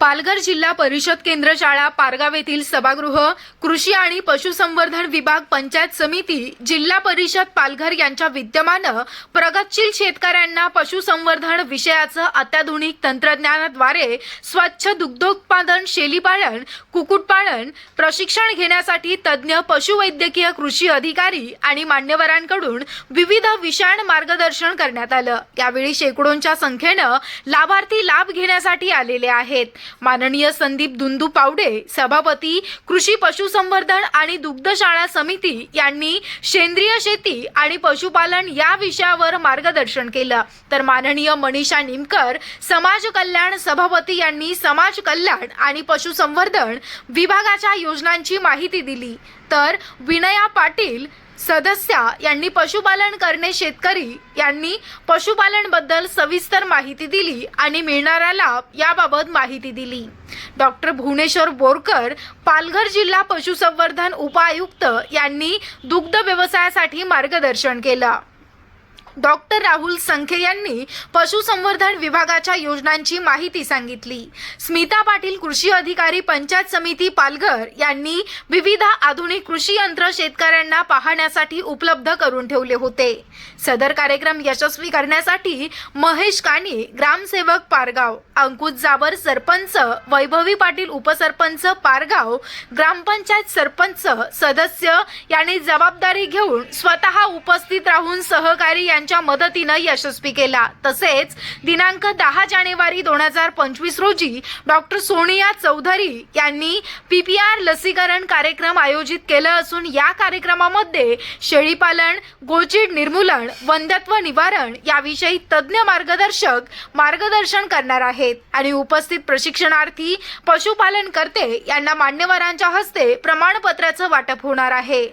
पालघर जिल्हा परिषद केंद्र शाळा पारगाव येथील सभागृह कृषी आणि पशुसंवर्धन विभाग पंचायत समिती जिल्हा परिषद पालघर यांच्या विद्यमानं प्रगतशील शेतकऱ्यांना पशुसंवर्धन विषयाचं अत्याधुनिक तंत्रज्ञानाद्वारे स्वच्छ दुग्धोत्पादन शेलीपालन कुक्कुटपालन प्रशिक्षण घेण्यासाठी तज्ज्ञ पशुवैद्यकीय कृषी अधिकारी आणि मान्यवरांकडून विविध विषाण मार्गदर्शन करण्यात आलं. यावेळी शेकडोंच्या संख्येनं लाभार्थी लाभ घेण्यासाठी आलेले आहेत. माननीय संदीप दुंदू पावडे सभापती कृषी पशुसंवर्धन आणि दुग्धशाळा समिती यांनी सेंद्रिय शेती आणि पशुपालन या विषयावर मार्गदर्शन केलं. तर माननीय मनीषा निमकर समाज कल्याण सभापती यांनी समाज कल्याण आणि पशुसंवर्धन विभागाच्या योजनांची माहिती दिली. तर विनया पाटील सदस्या यांनी पशुपालन करणे शेतकरी यांनी पशुपालनबद्दल सविस्तर माहिती दिली आणि मिळणारा लाभ याबाबत माहिती दिली. डॉक्टर भुवनेश्वर बोरकर पालघर जिल्हा पशुसंवर्धन उपायुक्त यांनी दुग्ध व्यवसायासाठी मार्गदर्शन केलं. डॉक्टर राहुल संखे यांनी पशुसंवर्धन विभागाच्या योजनांची माहिती सांगितली. स्मिता पाटील कृषी अधिकारी पंचायत समिती पालघर यांनी विविध आधुनिक कृषी यंत्र शेतकऱ्यांना पाहण्यासाठी उपलब्ध करून ठेवले होते. सदर कार्यक्रम यशस्वी करण्यासाठी महेश कानी ग्रामसेवक पारगाव अंकुश जाबर सरपंच वैभवी पाटील उपसरपंच पारगाव ग्रामपंचायत सरपंच सदस्य यांनी जबाबदारी घेऊन स्वतः उपस्थित राहून सहकारी यांच्या मदतीनं यशस्वी केला. तसेच दिनांक दहा जानेवारी दोन हजार पंचवीस रोजी डॉक्टर सोनिया चौधरी यांनी पीपीआर लसीकरण कार्यक्रम आयोजित केला असून या कार्यक्रमामध्ये शेळीपालन गोचिड निर्मूलन वंध्यत्व निवारण याविषयी तज्ज्ञ मार्गदर्शक मार्गदर्शन करणार आहेत. आणि उपस्थित प्रशिक्षणार्थी पशुपालन करते यांना मान्यवरांच्या हस्ते प्रमाणपत्राचं वाटप होणार आहे.